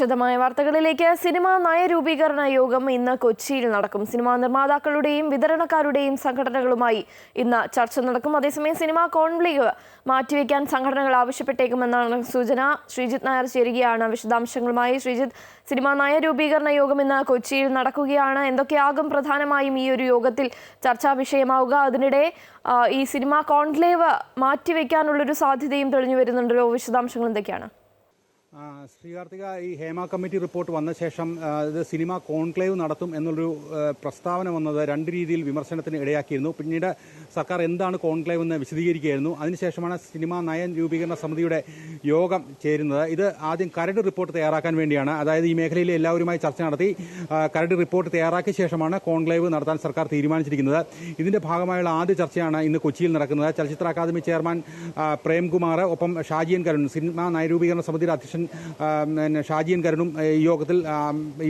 വിശദമായ വാർത്തകളിലേക്ക് സിനിമാ നയരൂപീകരണ യോഗം ഇന്ന് കൊച്ചിയിൽ നടക്കും. സിനിമാ നിർമ്മാതാക്കളുടെയും വിതരണക്കാരുടെയും സംഘടനകളുമായി ഇന്ന് ചർച്ച നടക്കും. അതേസമയം സിനിമാ കോൺക്ലേവ് മാറ്റിവെക്കാൻ സംഘടനകൾ ആവശ്യപ്പെട്ടേക്കുമെന്നാണ് സൂചന. ശ്രീജിത്ത് നായർ ചേരുകയാണ് വിശദാംശങ്ങളുമായി. ശ്രീജിത്ത് സിനിമാ നയരൂപീകരണ യോഗം ഇന്ന് കൊച്ചിയിൽ നടക്കുകയാണ്. എന്തൊക്കെയാകും പ്രധാനമായും ഈ ഒരു യോഗത്തിൽ ചർച്ചാ വിഷയമാവുക? അതിനിടെ ഈ സിനിമാ കോൺക്ലേവ് മാറ്റിവെക്കാനുള്ളൊരു സാധ്യതയും തെളിഞ്ഞു വരുന്നുണ്ടല്ലോ. വിശദാംശങ്ങൾ എന്തൊക്കെയാണ്? ശ്രീകാർത്തിക ഈ ഹേമ കമ്മിറ്റി റിപ്പോർട്ട് വന്ന ശേഷം ഇത് സിനിമ കോൺക്ലേവ് നടത്തും എന്നൊരു പ്രസ്താവന വന്നത് രണ്ട് രീതിയിൽ വിമർശനത്തിന് ഇടയാക്കിയിരുന്നു. പിന്നീട് സർക്കാർ എന്താണ് കോൺക്ലേവ് എന്ന് വിശദീകരിക്കുകയായിരുന്നു. അതിനുശേഷമാണ് സിനിമ നയ രൂപീകരണ സമിതിയുടെ യോഗം ചേരുന്നത്. ഇത് ആദ്യം കരട് റിപ്പോർട്ട് തയ്യാറാക്കാൻ വേണ്ടിയാണ്. അതായത് ഈ മേഖലയിലെ എല്ലാവരുമായി ചർച്ച നടത്തി കരട് റിപ്പോർട്ട് തയ്യാറാക്കിയ ശേഷമാണ് കോൺക്ലേവ് നടത്താൻ സർക്കാർ തീരുമാനിച്ചിരിക്കുന്നത്. ഇതിന്റെ ഭാഗമായുള്ള ആദ്യ ചർച്ചയാണ് ഇന്ന് കൊച്ചിയിൽ നടക്കുന്നത്. ചലച്ചിത്ര അക്കാദമി ചെയർമാൻ പ്രേംകുമാർ ഒപ്പം ഷാജിയൻ കരുൺ സിനിമ നയരൂപീകരണ സമിതിയുടെ അധ്യക്ഷൻ ഷാജിയൻ കരുണും യോഗത്തിൽ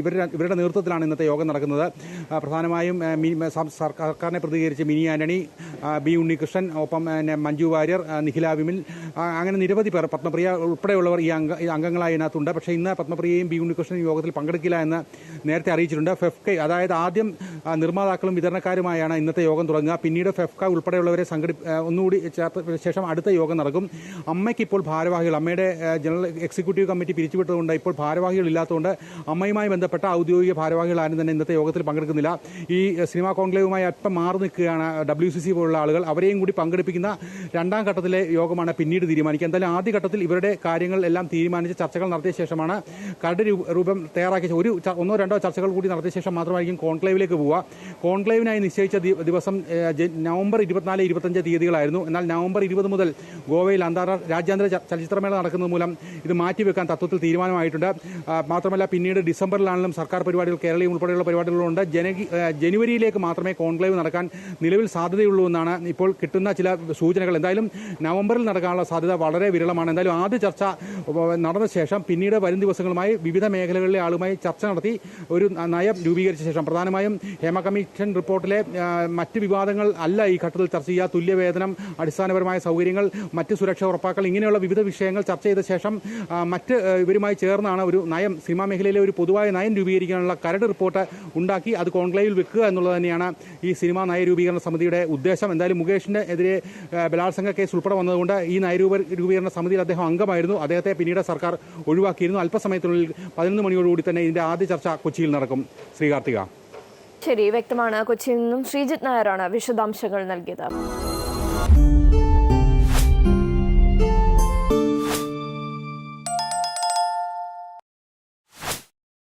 ഇവരുടെ ഇവരുടെ നേതൃത്വത്തിലാണ് ഇന്നത്തെ യോഗം നടക്കുന്നത്. പ്രധാനമായും സർക്കാരിനെ പ്രതികരിച്ച് മിനി ആന്റണി ബി ഉണ്ണികൃഷ്ണൻ ഒപ്പം മഞ്ജു വാര്യർ നിഖില വിമിൽ അങ്ങനെ നിരവധി പേർ പത്മപ്രിയ ഉൾപ്പെടെയുള്ളവർ ഈ അംഗ അംഗങ്ങളായി ഇതിനകത്തുണ്ട്. പക്ഷേ ഇന്ന് പത്മപ്രിയയും ബി ഉണ്ണികൃഷ്ണനും യോഗത്തിൽ പങ്കെടുക്കില്ല എന്ന് നേരത്തെ അറിയിച്ചിട്ടുണ്ട്. ഫെഫ്കെ അതായത് ആദ്യം നിർമ്മാതാക്കളും വിതരണക്കാരുമായാണ് ഇന്നത്തെ യോഗം തുടങ്ങുക. പിന്നീട് ഫെഫ്ക ഉൾപ്പെടെയുള്ളവരെ സംഘടി ഒന്നുകൂടി ചേർത്ത ശേഷം അടുത്ത യോഗം നടക്കും. അമ്മയ്ക്ക് ഇപ്പോൾ ഭാരവാഹികൾ അമ്മയുടെ ജനറൽ എക്സിക്യൂട്ടീവ് കമ്മിറ്റി പിരിച്ചുവിട്ടതുകൊണ്ട് ഇപ്പോൾ ഭാരവാഹികൾ ഇല്ലാത്തതുകൊണ്ട് അമ്മയുമായി ബന്ധപ്പെട്ട ഔദ്യോഗിക ഭാരവാഹികൾ ആരും തന്നെ ഇന്നത്തെ യോഗത്തിൽ പങ്കെടുക്കുന്നില്ല. ഈ സിനിമാ കോൺക്ലേവുമായി അല്പം മാറി നിൽക്കുകയാണ് ഡബ്ല്യു സി സി പോലുള്ള ആളുകൾ. അവരെയും കൂടി പങ്കെടുപ്പിക്കുന്ന രണ്ടാം ഘട്ടത്തിലെ യോഗമാണ് പിന്നീട് തീരുമാനിക്കുക. എന്തായാലും ആദ്യ ഘട്ടത്തിൽ ഇവരുടെ കാര്യങ്ങൾ എല്ലാം തീരുമാനിച്ച് ചർച്ചകൾ നടത്തിയ ശേഷമാണ് കരട് രൂപം തയ്യാറാക്കിയ ഒരു ഒന്നോ രണ്ടോ ചർച്ചകൾ കൂടി നടത്തിയ ശേഷം മാത്രമായിരിക്കും കോൺക്ലേവിലേക്ക് പോവുക. കോൺക്ലേവിനായി നിശ്ചയിച്ച ദിവസം നവംബർ ഇരുപത്തിനാല് ഇരുപത്തഞ്ച് തീയതികളായിരുന്നു. എന്നാൽ നവംബർ ഇരുപത് മുതൽ ഗോവയിൽ അന്താരാഷ്ട്ര രാജ്യാന്തര ചലച്ചിത്രമേള നടക്കുന്നത് മൂലം ഇത് മാറ്റിവെക്കാൻ തത്വത്തിൽ തീരുമാനമായിട്ടുണ്ട്. മാത്രമല്ല പിന്നീട് ഡിസംബറിലാണെങ്കിലും സർക്കാർ പരിപാടികൾ കേരളീയം ഉൾപ്പെടെയുള്ള പരിപാടികളുണ്ട് ജനകി ജനുവരിയിലേക്ക് മാത്രമേ കോൺക്ലേവ് നടക്കാൻ നിലവിൽ സാധ്യതയുള്ളൂ എന്നാണ് ഇപ്പോൾ കിട്ടുന്ന ചില സൂചനകൾ. എന്തായാലും നവംബറിൽ നടക്കാനുള്ള സാധ്യത വളരെ വിരളമാണ്. എന്തായാലും ആദ്യ ചർച്ച നടന്ന ശേഷം പിന്നീട് വരും ദിവസങ്ങളുമായി വിവിധ മേഖലകളിലെ ആളുമായി ചർച്ച നടത്തി ഒരു നയം രൂപീകരിച്ച ശേഷം പ്രധാനമായും ഹേമ കമ്മീഷൻ റിപ്പോർട്ടിലെ മറ്റ് വിവാദങ്ങൾ അല്ല ഈ ഘട്ടത്തിൽ ചർച്ച ചെയ്യുക. തുല്യവേതനം അടിസ്ഥാനപരമായ സൗകര്യങ്ങൾ മറ്റ് സുരക്ഷ ഉറപ്പാക്കൽ ഇങ്ങനെയുള്ള വിവിധ വിഷയങ്ങൾ ചർച്ച ചെയ്ത ശേഷം മറ്റ് ഇവരുമായി ചേർന്നാണ് ഒരു നയം സിനിമാ മേഖലയിലെ ഒരു പൊതുവായ നയം രൂപീകരിക്കാനുള്ള കരട് റിപ്പോർട്ട് ഉണ്ടാക്കി അത് കോൺക്ലേവിൽ വെക്കുക എന്നുള്ളത് തന്നെയാണ് ഈ സിനിമാ നയരൂപീകരണ സമിതിയുടെ ഉദ്ദേശം. എന്തായാലും മുകേഷിന്റെ എതിരെ ബലാത്സംഗ കേസ് ഉൾപ്പെടെ വന്നതുകൊണ്ട് ഈ നയരൂപ രൂപീകരണ സമിതിയിൽ അദ്ദേഹം അംഗമായിരുന്നു. അദ്ദേഹത്തെ പിന്നീട് സർക്കാർ ഒഴിവാക്കിയിരുന്നു. അല്പസമയത്തിനുള്ളിൽ പതിനൊന്ന് മണിയോടുകൂടി തന്നെ ഇതിന്റെ ആദ്യ ചർച്ച കൊച്ചിയിൽ നടക്കും. ശ്രീകാർത്തിക. ശരി വ്യക്തമാണ്. കൊച്ചിയിൽ നിന്നും ശ്രീജിത് നായരാണ് വിശദാംശങ്ങൾ നൽകിയത്.